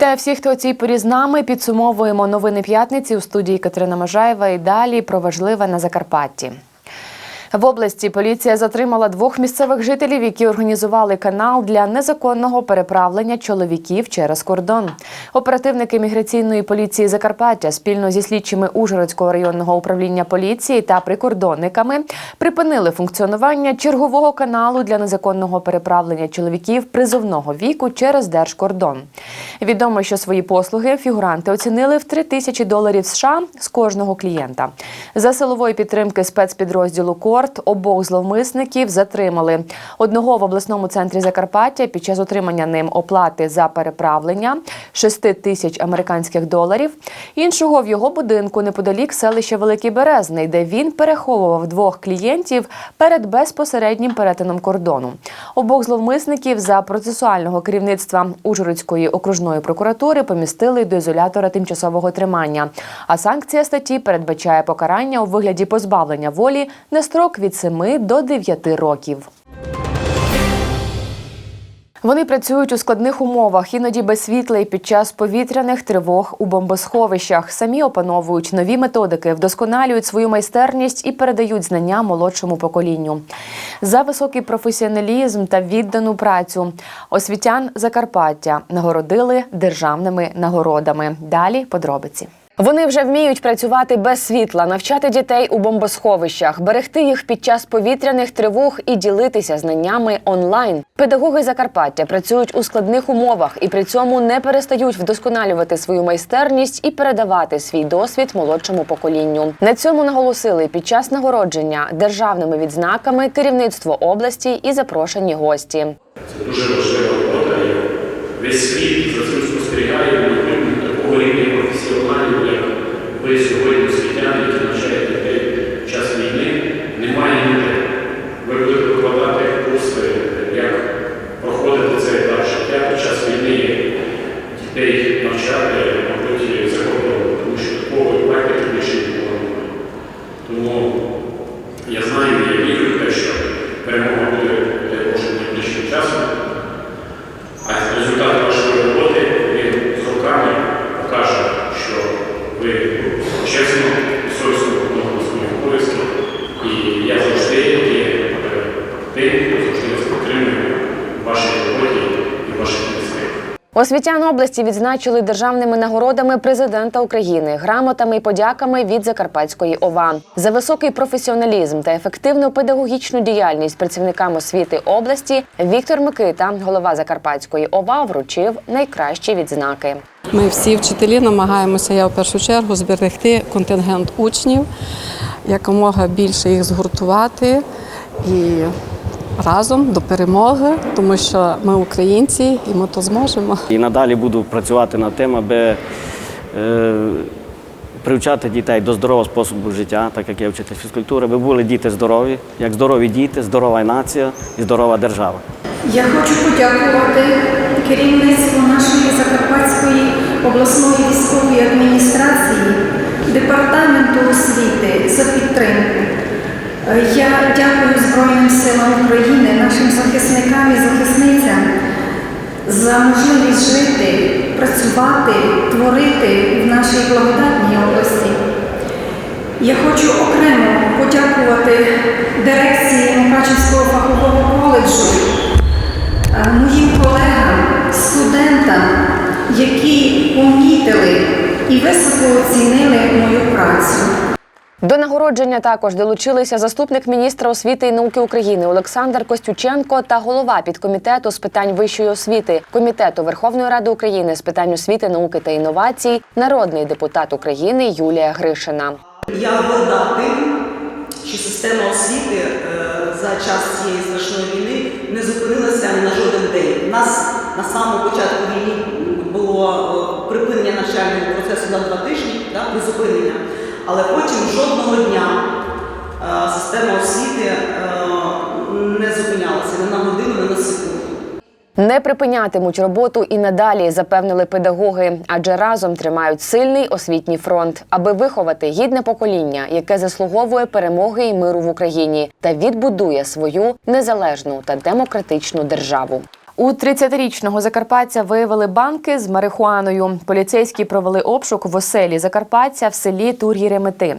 Вітаю всіх, хто у цій порі з нами. Підсумовуємо новини п'ятниці у студії Катерина Можаєва і далі про важливе на Закарпатті. В області поліція затримала двох місцевих жителів, які організували канал для незаконного переправлення чоловіків через кордон. Оперативники міграційної поліції Закарпаття спільно зі слідчими Ужгородського районного управління поліції та прикордонниками припинили функціонування чергового каналу для незаконного переправлення чоловіків призовного віку через держкордон. Відомо, що свої послуги фігуранти оцінили в 3 тисячі доларів США з кожного клієнта. За силової підтримки спецпідрозділу КОРТ обох зловмисників затримали. Одного в обласному центрі Закарпаття під час отримання ним оплати за переправлення 6 тисяч американських доларів. Іншого в його будинку неподалік селища Великий Березний, де він переховував двох клієнтів перед безпосереднім перетином кордону. Обох зловмисників за процесуального керівництва Ужгородської окружної прокуратури помістили до ізолятора тимчасового тримання. А санкція статті передбачає покарання у вигляді позбавлення волі на строк від 7 до 9 років. Вони працюють у складних умовах, іноді без світла і під час повітряних тривог у бомбосховищах. Самі опановують нові методики, вдосконалюють свою майстерність і передають знання молодшому поколінню. За високий професіоналізм та віддану працю освітян Закарпаття нагородили державними нагородами. Далі подробиці. Вони вже вміють працювати без світла, навчати дітей у бомбосховищах, берегти їх під час повітряних тривог і ділитися знаннями онлайн. Педагоги Закарпаття працюють у складних умовах і при цьому не перестають вдосконалювати свою майстерність і передавати свій досвід молодшому поколінню. На цьому наголосили під час нагородження державними відзнаками керівництво області і запрошені гості. Це дуже важлива робота. Весь світ за цим спостерігає рівня професіоналів, як ви сьогодні освітяни, які навчаєте дітей в час війни, немає ніде. Ви будете викладати курси, як проходити цей етап життя під час війни, дітей навчати, мабуть, за кордоном, тому що такого практики більше ніколи немає. Тому я знаю, я вірю в те, що перемога буде дай Боже найближчим часом. А результат вашої роботи він з руками покаже, що ви чесно і совісно виконували свої обов'язки. І я завжди є е, тим, хто завжди вас підтримує в вашій роботі і в ваших містах. Освітян області відзначили державними нагородами президента України, грамотами і подяками від Закарпатської ОВА за високий професіоналізм та ефективну педагогічну діяльність працівникам освіти області. Віктор Микита, голова Закарпатської ОВА, вручив найкращі відзнаки. Ми всі вчителі намагаємося, я в першу чергу, зберегти контингент учнів, якомога більше їх згуртувати і разом до перемоги, тому що ми українці і ми то зможемо. І надалі буду працювати над тим, аби е, привчати дітей до здорового способу життя, так як я вчитель фізкультури, аби були діти здорові, як здорові діти, здорова нація і здорова держава. Я хочу подякувати керівництву нашої Закарпатської обласної військової адміністрації, департаменту освіти за підтримку. Я дякую Збройним силам України, нашим захисникам і захисницям за можливість жити, працювати, творити в нашій благодатній області. Я хочу окремо подякувати дирекції Мукачівського фахового коледжу, е, моїм колегам, студентам, які помітили і високо оцінили мою працю. До нагородження також долучилися заступник міністра освіти і науки України Олександр Костюченко та голова підкомітету з питань вищої освіти комітету Верховної Ради України з питань освіти, науки та інновацій, народний депутат України Юлія Гришина. Я горда тим, що система освіти е, за час цієї страшної війни не зупинилася на жоден день. У нас на самому початку війни було е, припинення навчального процесу на два тижні, да, призупинення, але потім жодного дня е, система освіти е, не зупинялася ні на годину, ні на секунду. Не припинятимуть роботу і надалі, запевнили педагоги, адже разом тримають сильний освітній фронт, аби виховати гідне покоління, яке заслуговує перемоги і миру в Україні та відбудує свою незалежну та демократичну державу. У 30-річного закарпатця виявили банки з марихуаною. Поліцейські провели обшук в оселі закарпатця в селі Тур'ї-Ремети.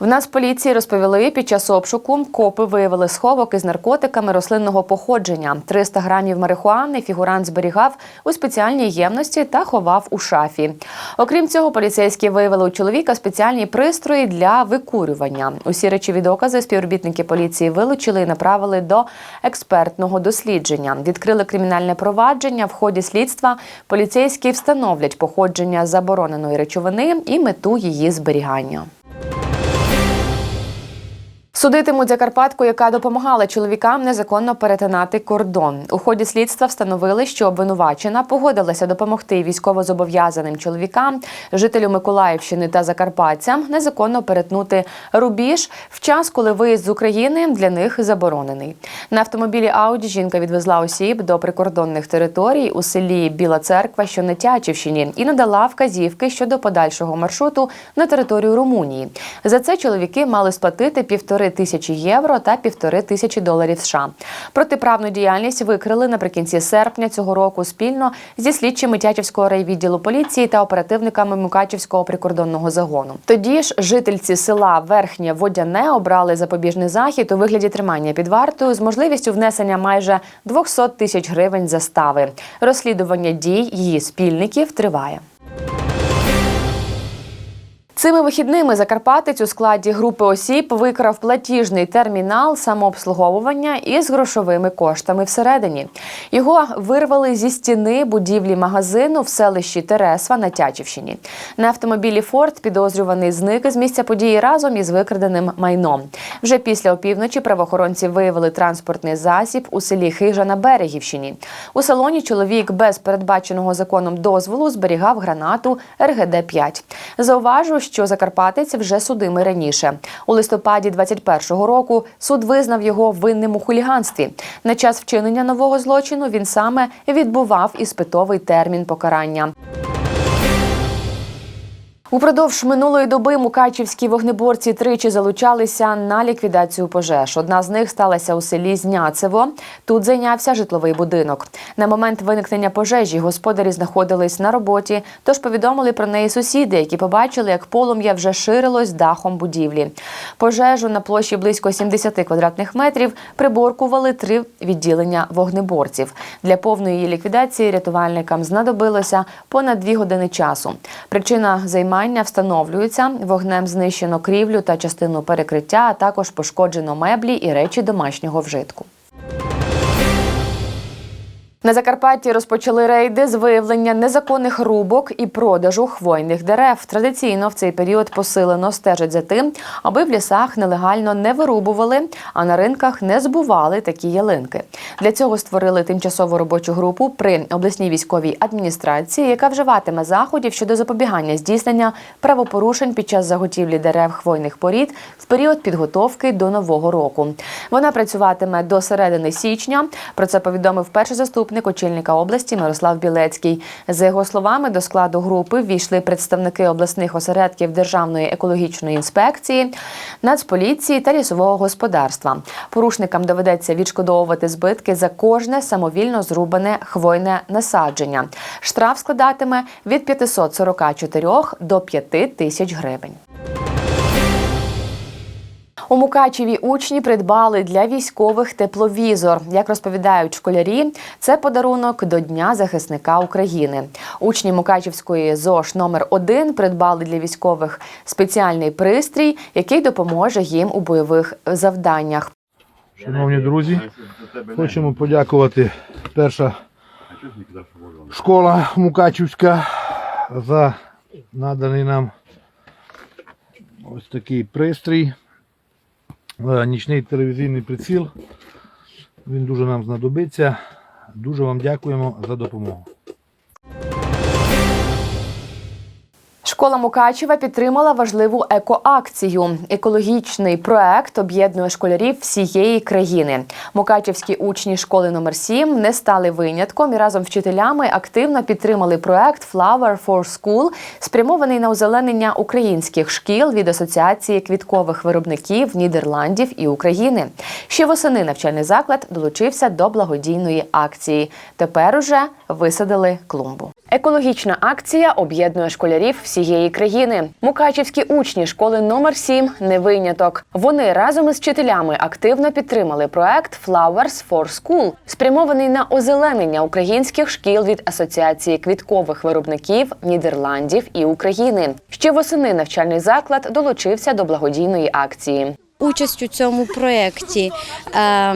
В Нацполіції розповіли, під час обшуку копи виявили сховок із наркотиками рослинного походження. 300 грамів марихуани фігурант зберігав у спеціальній ємності та ховав у шафі. Окрім цього, поліцейські виявили у чоловіка спеціальні пристрої для викурювання. Усі речові докази співробітники поліції вилучили і направили до експертного дослідження. Відкрили кримінальне провадження. В ході слідства поліцейські встановлять походження забороненої речовини і мету її зберігання. Судитимуть Закарпатку, яка допомагала чоловікам незаконно перетинати кордон. У ході слідства встановили, що обвинувачена погодилася допомогти військовозобов'язаним чоловікам, жителю Миколаївщини та Закарпатцям незаконно перетнути рубіж в час, коли виїзд з України для них заборонений. На автомобілі Ауді жінка відвезла осіб до прикордонних територій у селі Біла Церква, що на Тячівщині, і надала вказівки щодо подальшого маршруту на територію Румунії. За це чоловіки мали сплатити півтори тисячі євро та півтори тисячі доларів США. Протиправну діяльність викрили наприкінці серпня цього року спільно зі слідчими Тячівського райвідділу поліції та оперативниками Мукачівського прикордонного загону. Тоді ж жительці села Верхнє Водяне обрали запобіжний захід у вигляді тримання під вартою з можливістю внесення майже 200 тисяч гривень застави. Розслідування дій її спільників триває. Цими вихідними Закарпатець у складі групи осіб викрав платіжний термінал самообслуговування із грошовими коштами всередині. Його вирвали зі стіни будівлі магазину в селищі Тересва на Тячівщині. На автомобілі Форд підозрюваний зник з місця події разом із викраденим майном. Вже після опівночі правоохоронці виявили транспортний засіб у селі Хижа на Берегівщині. У салоні чоловік без передбаченого законом дозволу зберігав гранату РГД-5. Зауважу, що Закарпатець вже судимий раніше. У листопаді 21-го року суд визнав його винним у хуліганстві. На час вчинення нового злочину він саме відбував іспитовий термін покарання. Упродовж минулої доби мукачівські вогнеборці тричі залучалися на ліквідацію пожеж. Одна з них сталася у селі Зняцево. Тут зайнявся житловий будинок. На момент виникнення пожежі господарі знаходились на роботі, тож повідомили про неї сусіди, які побачили, як полум'я вже ширилось дахом будівлі. Пожежу на площі близько 70 квадратних метрів приборкували три відділення вогнеборців. Для повної її ліквідації рятувальникам знадобилося понад дві години часу. Причина займання встановлюються. Вогнем знищено крівлю та частину перекриття, а також пошкоджено меблі і речі домашнього вжитку. На Закарпатті розпочали рейди з виявлення незаконних рубок і продажу хвойних дерев. Традиційно в цей період посилено стежать за тим, аби в лісах нелегально не вирубували, а на ринках не збували такі ялинки. Для цього створили тимчасову робочу групу при обласній військовій адміністрації, яка вживатиме заходів щодо запобігання здійснення правопорушень під час заготівлі дерев хвойних порід в період підготовки до нового року. Вона працюватиме до середини січня. Про це повідомив перший заступник очільника області Мирослав Білецький. За його словами, до складу групи ввійшли представники обласних осередків Державної екологічної інспекції, Нацполіції та лісового господарства. Порушникам доведеться відшкодовувати збитки за кожне самовільно зрубане хвойне насадження. Штраф складатиме від 544 до 5 тисяч гривень. У Мукачеві учні придбали для військових тепловізор. Як розповідають школярі, це подарунок до Дня захисника України. Учні Мукачівської ЗОШ номер 1 придбали для військових спеціальний пристрій, який допоможе їм у бойових завданнях. Шановні друзі, хочемо подякувати перша школа Мукачівська за наданий нам ось такий пристрій, нічний телевізійний приціл. Він дуже нам знадобиться. Дуже вам дякуємо за допомогу. Школа Мукачева підтримала важливу екоакцію. Екологічний проект об'єднує школярів всієї країни. Мукачевські учні школи номер 7 не стали винятком і разом з вчителями активно підтримали проект Flower for School, спрямований на озеленення українських шкіл від асоціації квіткових виробників Нідерландів і України. Ще восени навчальний заклад долучився до благодійної акції. Тепер уже висадили клумбу. Екологічна акція об'єднує школярів всієї країни. Мукачівські учні школи номер 7 не виняток. Вони разом із вчителями активно підтримали проект Flowers for School, спрямований на озеленення українських шкіл від асоціації квіткових виробників Нідерландів і України. Ще восени навчальний заклад долучився до благодійної акції. Участь у цьому проєкті е,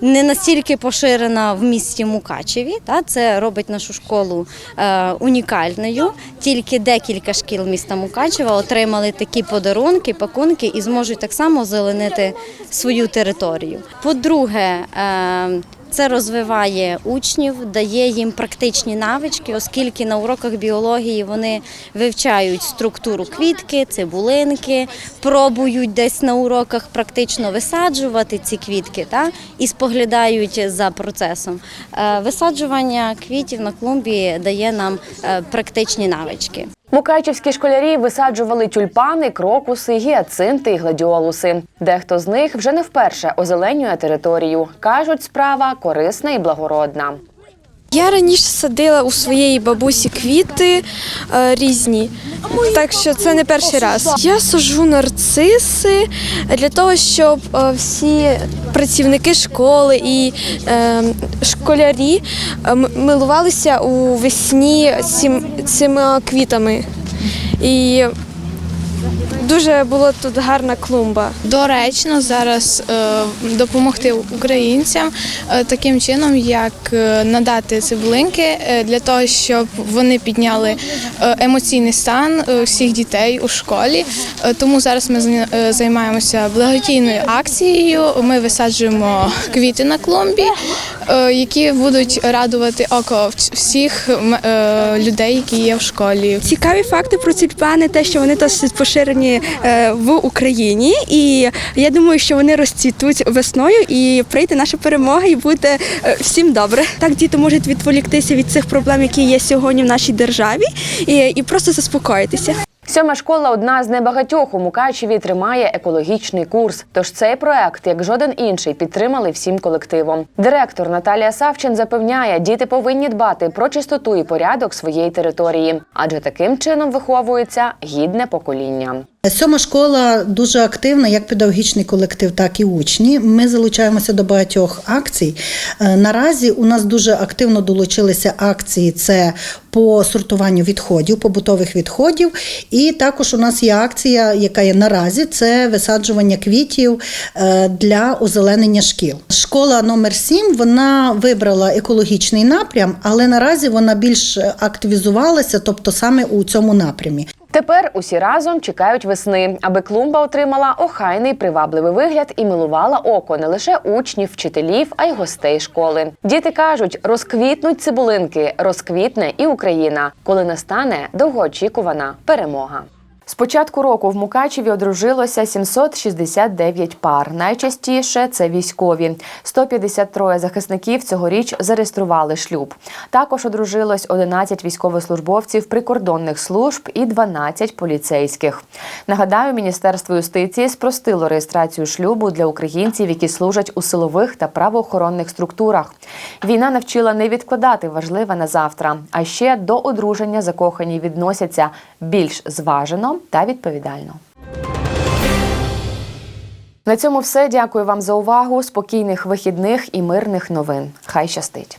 не настільки поширена в місті Мукачеві. Та, це робить нашу школу е, унікальною. Тільки декілька шкіл міста Мукачева отримали такі подарунки, пакунки і зможуть так само зеленити свою територію. По-друге, е, це розвиває учнів, дає їм практичні навички, оскільки на уроках біології вони вивчають структуру квітки, цибулинки, пробують десь на уроках практично висаджувати ці квітки та, і споглядають за процесом. Е, Висаджування квітів на клумбі дає нам е, практичні навички. Мукачівські школярі висаджували тюльпани, крокуси, гіацинти і гладіолуси. Дехто з них вже не вперше озеленює територію. кажуть, справа корисна і благородна. Я раніше садила у своєї бабусі квіти е, різні, так що це не перший раз. Я саджу нарциси для того, щоб е, всі працівники школи і е, школярі милувалися у весні цим, цими квітами. І дуже була тут гарна клумба. доречно зараз е, допомогти українцям е, таким чином, як е, надати цибулинки для того, щоб вони підняли емоційний стан всіх дітей у школі. Тому зараз ми займаємося благодійною акцією. Ми висаджуємо квіти на клумбі, які будуть радувати око всіх е, людей, які є в школі. Цікаві факти про тюльпани, те, що вони досить поширені е, в Україні, і я думаю, що вони розцвітуть весною і прийде наша перемога, і буде е, всім добре. Так діти можуть відволіктися від цих проблем, які є сьогодні в нашій державі, і просто заспокоїтися. Сьома школа одна з небагатьох у Мукачеві тримає екологічний курс. Тож цей проект, як жоден інший, підтримали всім колективом. Директор Наталія Савчин запевняє, діти повинні дбати про чистоту і порядок своєї території, адже таким чином виховується гідне покоління. Сьома школа дуже активна, як педагогічний колектив, так і учні. Ми залучаємося до багатьох акцій. Е, Наразі у нас дуже активно долучилися акції. Це по сортуванню відходів, побутових відходів. І також у нас є акція, яка є наразі, це висаджування квітів е, для озеленення шкіл. Школа номер 7 вона вибрала екологічний напрям, але наразі вона більш активізувалася, тобто саме у цьому напрямі. Тепер усі разом чекають весни, аби клумба отримала охайний привабливий вигляд і милувала око не лише учнів, вчителів, а й гостей школи. Діти кажуть, розквітнуть цибулинки, розквітне і Україна, коли настане довгоочікувана перемога. З початку року в Мукачеві одружилося 769 пар. Найчастіше це військові. 153 захисників цьогоріч зареєстрували шлюб. Також одружилось 11 військовослужбовців прикордонних служб і 12 поліцейських. Нагадаю, Міністерство юстиції спростило реєстрацію шлюбу для українців, які служать у силових та правоохоронних структурах. Війна навчила не відкладати важливе на завтра, а ще до одруження закохані відносяться більш зважено та відповідально. На цьому все. Дякую вам за увагу. Спокійних вихідних і мирних новин. Хай щастить.